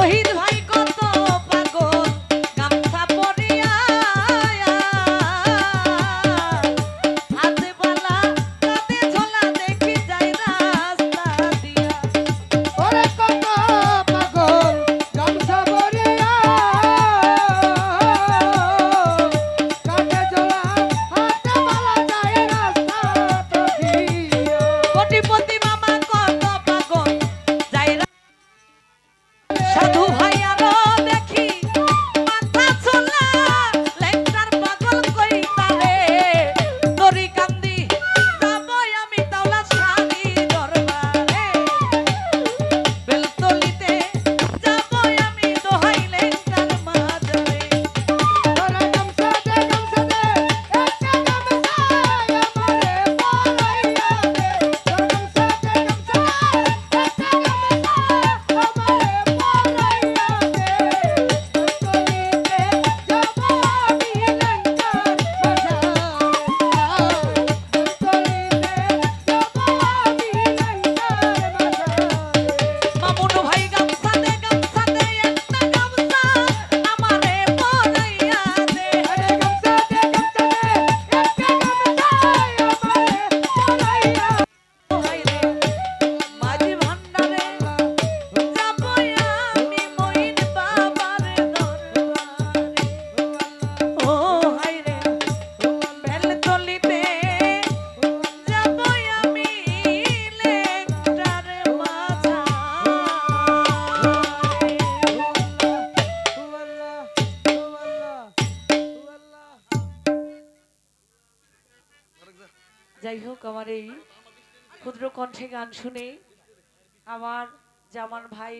শহীদ আমার এই ক্ষুদ্র কণ্ঠে গান শুনে আমার জামান ভাই